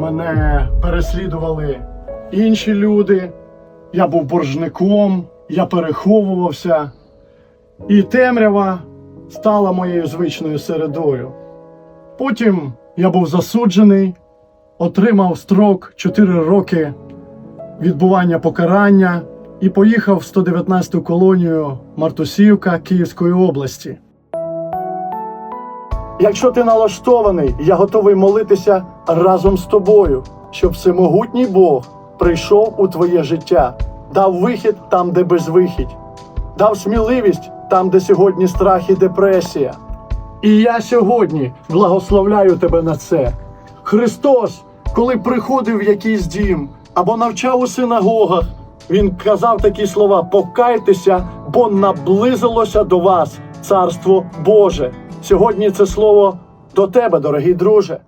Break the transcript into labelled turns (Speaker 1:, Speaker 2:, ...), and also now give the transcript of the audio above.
Speaker 1: мене переслідували інші люди. Я був боржником, я переховувався, і темрява стала моєю звичною середою. Потім я був засуджений, отримав строк 4 роки відбування покарання і поїхав в 119-ту колонію Мартусівка Київської області. Якщо ти налаштований, я готовий молитися разом з тобою, щоб всемогутній Бог прийшов у твоє життя, дав вихід там, де безвихідь, дав сміливість там, де сьогодні страх і депресія. І я сьогодні благословляю тебе на це. Христос, коли приходив в якийсь дім або навчав у синагогах, він казав такі слова: покайтеся, бо наблизилося до вас царство Боже. Сьогодні це слово до тебе, дорогий друже.